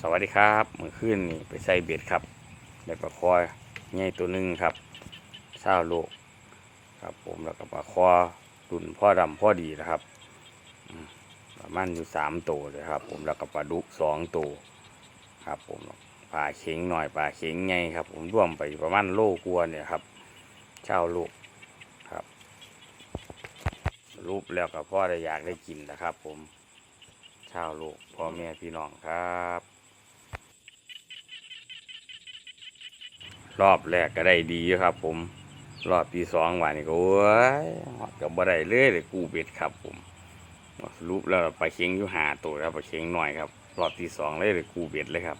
สวัสดีครับเมื่อคืนนี่ไปใส่เบ็ดครับได้ปลาคอใหญ่ตัวหนึ่งครับเช้าโลกครับ ผมแล้วก็ปลาคอรุ่นพ่อดำพ่อดีนะครับมประมาณอยู่สามตัวเลยครับ ผมแล้วก็ปลาดุกสองตัวครับผมปลาเข็งหน่อยปลาเข็งใหญ่ครับ ผมร่วมไปประมาณโลกว่าเนี่ยครับเช้าโลกครับ รูปแล้วก็พ่อได้อยากได้กินนะครับ ผมเช่าวโลกพ่อแม่พี่น้องครับ รอบแรกก็ได้ดีครับ ผม รอบที่สองวันนี้ก็โอ้ยกับบ่ได้เลยเลยกูเบ็ดครับ ผมสรุปแล้วไปลาเค็งอยู่หาตัวครับไปลาเค็งหน่อยครับ รอบที่สองเลยเลยกูเบ็ดเลยครับ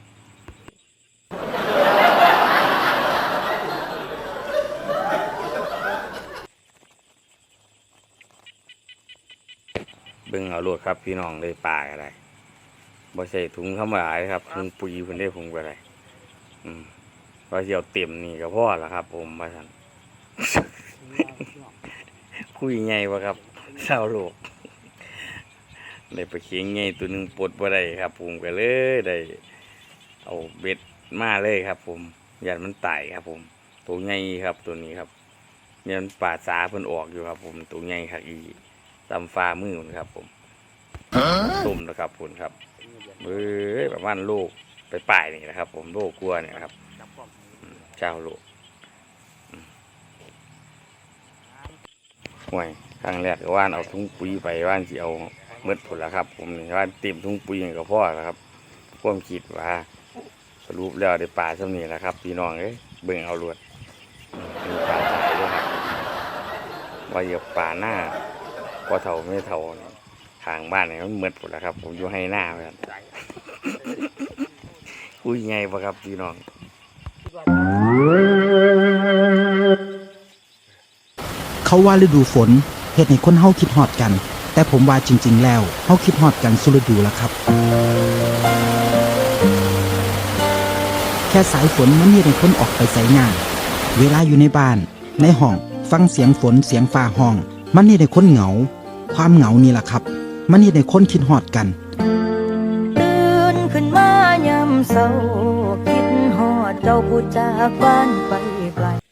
เบิ่งเอาโลดครับพี่น้องเลยปลาอะไรบ่ใส่ถุงธรรมดาเลยครับถุงปุ๋ยเพิ่นได้ผงไปอะ ไรอืมพอเสียวเต็มนี่ก็พ่อแล้วครับ ผมมาสั่นคุยไงวะครับเศร้าโลกได้ไปเคียงไงตัวหนึ่งปลดบ่ได้ครับ ผมก็เลยได้เอาเบ็ดมาเลยครับ ผมยันมันไต่ครับ ผมตัวใหญ่ครับตัวนี้ครับเนี่ยมันป่าสาเพิ่นออกอยู่ครับ ผมตัวใหญ่ครับอีตำฟ้ามือมันครับ ผมตุ่มนะครับผมครับเบ้ยประมาณโลกไปปลายนี่นะครับ ผมโลกกลัวเนี่ยครับ เจ้าโลกอืมห่วยครั้งแรกก็ว่านเอาถุงปุ๋ยไปว่านสิเอาเมดผลแล้วครับ ผมนี่ว่านเต็มถุงปุ๋ยก็พอแล้วครับความคิดว่า สรุปแล้วได้ปลาช่ำนี้แหละครับพี่น้องเอ้ยเบิ่งเอาลวดมีปลาตายด้วยครับว่าเหยียบปลาหน้าพอเท่าไม่เท่าทางบ้านนี่มันเมดหมดแล้วครับ ผมอยู่ให้หน้าเหมือนกันคุยไงปะครับพี่น้อง เขาว่าฤดูฝนเฮ็ดให้คนเฮาคิดฮอดกัน แต่ผมว่าจริง ๆ แล้วเฮาคิดฮอดกันสุฤดูล้วครับ แค่สายฝนมันเฮ็ดให้คนออกไปไสงาน เวลาอยู่ในบ้าน ในห้อง ฟังเสียงฝนเสียงฟ้าห้อง มันเฮ็ดให้คนเหงา ความเหงานี่ล่ะครับ มันเฮ็ดให้คนคิดฮอดกัน ตื่นขึ้นมายามเศร้า เจ้าผู้จากบ้านไปไกล